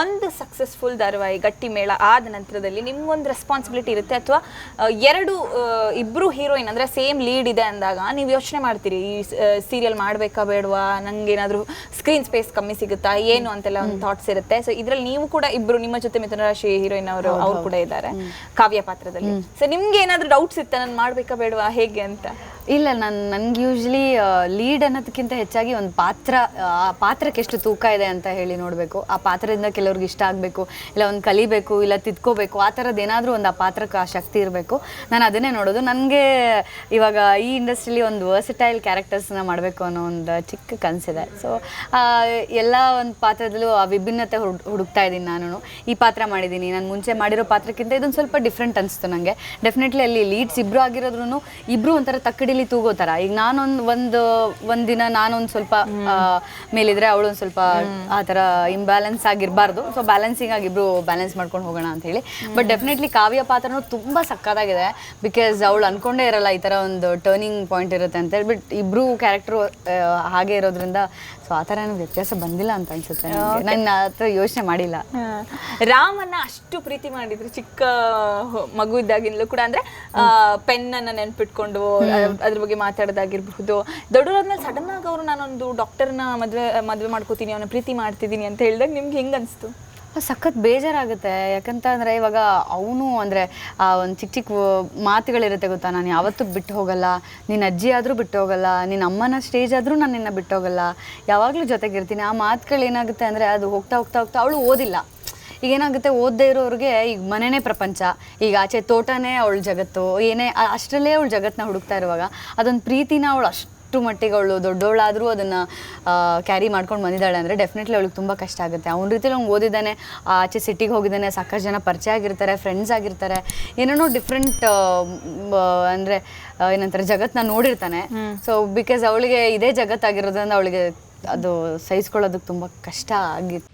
ಒಂದು ಸಕ್ಸಸ್ಫುಲ್ ಧಾರಾವಾಹಿ ಗಟ್ಟಿ ಮೇಳ ಆದ ನಂತರದಲ್ಲಿ ನಿಮ್ಗೊಂದು ರೆಸ್ಪಾನ್ಸಿಬಿಲಿಟಿ ಇರುತ್ತೆ ಅಥವಾ ಎರಡು ಇಬ್ಬರು ಇಬ್ರು ಹೀರೋಯಿನ್ ಅಂದ್ರೆ ಸೇಮ್ ಲೀಡ್ ಇದೆ ಅಂದಾಗ ನೀವು ಯೋಚನೆ ಮಾಡ್ತೀರಿ ಈ ಸೀರಿಯಲ್ ಮಾಡಬೇಕಾ ಬೇಡವಾ? ನನಗೆ ಏನಾದ್ರು ಸ್ಕ್ರೀನ್ ಸ್ಪೇಸ್ ಕಮ್ಮಿ ಸಿಗುತ್ತಾ? ಏನು ಅಂತೆಲ್ಲ ಒಂದು ಥಾಟ್ಸ್ ಇರುತ್ತೆ. ಸೊ ಇದರಲ್ಲಿ ನೀವು ಕೂಡ ಇಬ್ಬರು ನಿಮ್ಮ ಜೊತೆ ಮಿಥುನ ರಾಶಿ ಹೀರೋಯಿನ್ ಅವರು ಅವ್ರು ಕೂಡ ಇದ್ದಾರೆ. ಕಾವ್ಯ ಪಾತ್ರದಲ್ಲಿ. ಸೊ ನಿಮ್ಗೆ ಏನಾದರೂ ಡೌಟ್ಸ್ ಇತ್ತ? ನಾನು ಮಾಡಬೇಕಾ ಬೇಡವಾ? ಹೇಗೆ ಅಂತ? ಇಲ್ಲ, ನಾನು, ನನ್ಗೆ ಯೂಶ್ವಲಿ ಲೀಡ್ ಅನ್ನೋದಕ್ಕಿಂತ ಹೆಚ್ಚಾಗಿ ಒಂದು ಪಾತ್ರ, ಆ, ಪಾತ್ರಕ್ಕೆ ಎಷ್ಟು ತೂಕ ಇದೆ ಅಂತ ಹೇಳಿ ನೋಡಬೇಕು. ಆ ಪಾತ್ರದಿಂದ ಕೆಲವ್ರಿಗೆ ಇಷ್ಟ ಆಗಬೇಕು, ಇಲ್ಲ ಒಂದು ಕಲಿಬೇಕು, ಇಲ್ಲ ತಿದ್ಕೋಬೇಕು, ಆ ಥರದ್ದು ಏನಾದರೂ ಒಂದು ಆ ಪಾತ್ರಕ್ಕೆ ಆ ಶಕ್ತಿ ಇರಬೇಕು. ನಾನು ಅದನ್ನೇ ನೋಡೋದು. ನನಗೆ ಇವಾಗ ಈ ಇಂಡಸ್ಟ್ರಿಲಿ ಒಂದು ವರ್ಸಟೈಲ್ ಕ್ಯಾರೆಕ್ಟರ್ಸ್ನ ಮಾಡಬೇಕು ಅನ್ನೋ ಒಂದು ಚಿಕ್ಕ ಕನಸಿದೆ. ಸೊ ಎಲ್ಲ ಒಂದು ಪಾತ್ರದಲ್ಲೂ ಆ ವಿಭಿನ್ನತೆ ಹುಡು, ಹುಡುಕ್ತಾ ಇದ್ದೀನಿ ನಾನು ಈ ಪಾತ್ರ ಮಾಡಿದ್ದೀನಿ, ನಾನು ಮುಂಚೆ ಮಾಡಿರೋ ಪಾತ್ರಕ್ಕಿಂತ ಇದೊಂದು ಸ್ವಲ್ಪ ಡಿಫ್ರೆಂಟ್ ಅನಿಸ್ತು ನನಗೆ ಡೆಫಿನೆಟ್ಲಿ ಅಲ್ಲಿ ಲೀಡ್ಸ್ ಇಬ್ಬರು ಆಗಿರೋದ್ರೂ ಇಬ್ಬರು ಒಂಥರ ತಕ್ಕಡಿಲಿ ತೂಗೋ ಥರ ಈಗ ನಾನೊಂದು ಒಂದು ಒಂದಿನ ನಾನೊಂದು ಸ್ವಲ್ಪ ಮೇಲಿದ್ರೆ ಅವಳು ಒಂದು ಸ್ವಲ್ಪ ಆ ಥರ ಇಂಬ್ಯಾಲೆನ್ಸ್ ಆಗಿರ್ಬಾರ್ದು. ಸೊ ಬ್ಯಾಲೆನ್ಸಿಂಗ್ ಆಗಿ ಇಬ್ರು ಬ್ಯಾಲೆನ್ಸ್ ಮಾಡ್ಕೊಂಡು ಹೋಗೋಣ ಅಂತ ಹೇಳಿ. ಬಟ್ ಡೆಫಿನೆಟ್ಲಿ ಕಾವ್ಯ ಪಾತ್ರನೂ ತುಂಬಾ ಸಕ್ಕತ್ತಾಗಿದೆ ಬಿಕಾಸ್ ಅವಳು ಅನ್ಕೊಂಡೇ ಇರಲ್ಲ ಈ ತರ ಒಂದು ಟರ್ನಿಂಗ್ ಪಾಯಿಂಟ್ ಇರುತ್ತೆ ಅಂತ ಹೇಳಿ ಬಟ್ ಇಬ್ರು ಕ್ಯಾರೆಕ್ಟ್ರು ಹಾಗೆ ಇರೋದ್ರಿಂದ. ಸೊ ಆತರ ಥರ ಏನು ವ್ಯತ್ಯಾಸ ಬಂದಿಲ್ಲ ಅಂತ ಅನ್ಸುತ್ತೆ ನನ್ನ ಹತ್ರ ಯೋಚನೆ ಮಾಡಿಲ್ಲ. ರಾಮನ್ನ ಅಷ್ಟು ಪ್ರೀತಿ ಮಾಡಿದ್ರು. ಚಿಕ್ಕ ಮಗು ಇದ್ದಾಗಿಂದಲೂ ಕೂಡ. ಅಂದ್ರೆ ಪೆನ್ ಅನ್ನ ನೆನ್ಪಿಟ್ಕೊಂಡು ಅದ್- ಅದ್ರ ಬಗ್ಗೆ ಮಾತಾಡೋದಾಗಿರ್ಬಹುದು. ದೊಡ್ಡವರಾದ್ಮೇಲೆ ಸಡನ್ ಆಗಿ ಅವರು ನಾನೊಂದು ಡಾಕ್ಟರ್ನ ಮದ್ವೆ ಮದ್ವೆ ಮಾಡ್ಕೋತೀನಿ ಅವನ ಪ್ರೀತಿ ಮಾಡ್ತಿದ್ದೀನಿ ಅಂತ ಹೇಳಿದಾಗ ನಿಮ್ಗೆ ಹೆಂಗ ಅನ್ಸ್ತು? ಸಖತ್ ಬೇಜಾರಾಗುತ್ತೆ. ಯಾಕಂತ ಅಂದ್ರೆ ಇವಾಗ ಅವನು ಅಂದ್ರೆ ಆ ಒಂದು ಚಿಕ್ಕ ಚಿಕ್ಕ ಮಾತುಗಳಿರುತ್ತೆ ಗೊತ್ತಾ? ನಾನು ಯಾವತ್ತೂ ಬಿಟ್ಟು ಹೋಗಲ್ಲ. ನಿನ್ನ ಅಜ್ಜಿ ಆದರೂ ಬಿಟ್ಟು ಹೋಗಲ್ಲ. ನಿನ್ನ ಅಮ್ಮನ ಸ್ಟೇಜ್ ಆದರೂ ನಾನು ನಿನ್ನ ಬಿಟ್ಟು ಹೋಗಲ್ಲ. ಯಾವಾಗಲೂ ಜೊತೆಗಿರ್ತೀನಿ. ಆ ಮಾತುಗಳು ಏನಾಗುತ್ತೆ ಅಂದ್ರೆ ಅದು ಹೋಗ್ತಾ ಹೋಗ್ತಾ ಹೋಗ್ತಾ ಅವಳು ಓದಿಲ್ಲ. ಈಗ ಏನಾಗುತ್ತೆ ಓದದೇ ಇರೋರಿಗೆ ಈಗ ಮನೆನೇ ಪ್ರಪಂಚ. ಈಗ ಆಚೆ ತೋಟನೇ ಅವಳ ಜಗತ್ತು ಏನೇ ಅಷ್ಟರಲ್ಲೇ ಅವಳು ಜಗತ್ತನ್ನ ಹುಡುಕ್ತಾ ಇರುವಾಗ ಅದೊಂದು ಪ್ರೀತಿನ ಅವಳು ಅಷ್ಟು ಮಟ್ಟಿಗೆ ಅವಳು ದೊಡ್ಡವಳಾದರೂ ಅದನ್ನು ಕ್ಯಾರಿ ಮಾಡ್ಕೊಂಡು ಬಂದಿದ್ದಾಳೆ ಅಂದರೆ ಡೆಫಿನೆಟ್ಲಿ ಅವಳಿಗೆ ತುಂಬ ಕಷ್ಟ ಆಗುತ್ತೆ. ಅವ್ನ ರೀತಿಲಿ ಅವ್ನು ಓದಿದ್ದಾನೆ ಆ, ಆಚೆ ಸಿಟಿಗೆ ಹೋಗಿದ್ದಾನೆ ಸಾಕಷ್ಟು ಜನ ಪರಿಚಯ ಆಗಿರ್ತಾರೆ ಫ್ರೆಂಡ್ಸ್ ಆಗಿರ್ತಾರೆ ಏನೇನೋ ಡಿಫ್ರೆಂಟ್ ಅಂದರೆ ಏನಂತಾರೆ ಜಗತ್ತನ್ನ ನೋಡಿರ್ತಾನೆ. ಸೊ ಬಿಕಾಸ್ ಅವಳಿಗೆ ಇದೇ ಜಗತ್ತಾಗಿರೋದ್ರಿಂದ ಅವಳಿಗೆ ಅದು ಸಹಿಸ್ಕೊಳ್ಳೋದಕ್ಕೆ ತುಂಬ ಕಷ್ಟ ಆಗಿತ್ತು